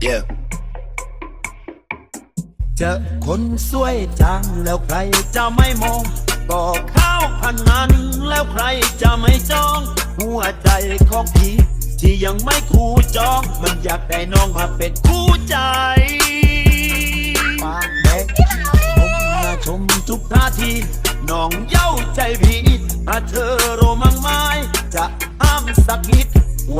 Yeah. เจอคนสวยจังแล้วใครจะไม่มองก็เข้าพันนั้นแล้วใครจะไม่จอง หัวใจของพี่ที่ยังไม่คู่จอง มันอยากได้น้องมาเป็นคู่ใจปากแดงผมน่าชมทุกท่าที น้องเย้าใจพี่ถ้าเธอโรมังไม้จะห้ามสักนิด ว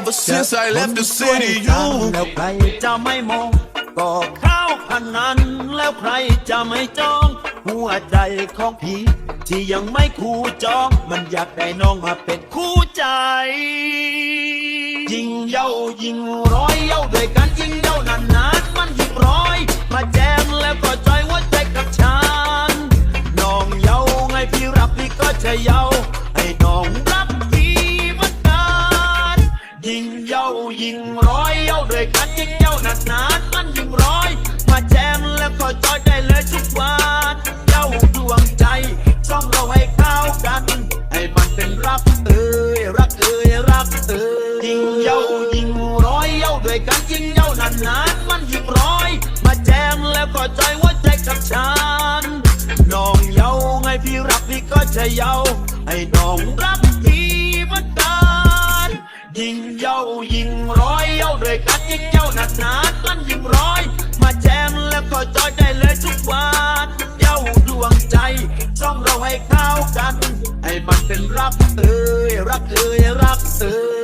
Ever since I left the city, แล้วใครจะไม่มองก็เข้าพันนั้นแล้วใครจะไม่จอง หัวใจของพี่ที่ยังไม่คู่จอง มันอยากได้น้องมาเป็นคู่ใจ ยิงเย้ายิงร้อยเย้าด้วยกันยิงเย้านานนานมันยิงร้อย มาแจมแล้วก็จอยหัวใจกับฉันน้องเย้าไงพี่รับพี่ก็จะเย้า กันยิงเย้านานนานมันยิ่งร้อย มาแจมแล้วก็จอยได้เลยทุกวันเย้าดวงใจช่องเราให้เข้ากัน ให้มันเป็นรักเอ้ยรักเอ้ยรักเอ้ยยิ่งเย้ายิ่งร้อยเย้าด้วยกันยิ่งเย้านานนานมันยิ่งร้อย มาแจมแล้วก็จอยหัวใจกับฉันน้องเย้าไงพี่รักพี่ก็จะเย้าให้น้องรักพี่มือนกันยิ่งเย้ายิ่ง ยเย้าด้วยกันยิงเจ้านานนานๆมันยิงร้อย มาแจมแล้วก็จอยได้เลยทุกวันเย้าดวงใจช่องเราให้เข้ากัน ให้มันเป็นรักเอ้ยรักเอ้ยรักเอ้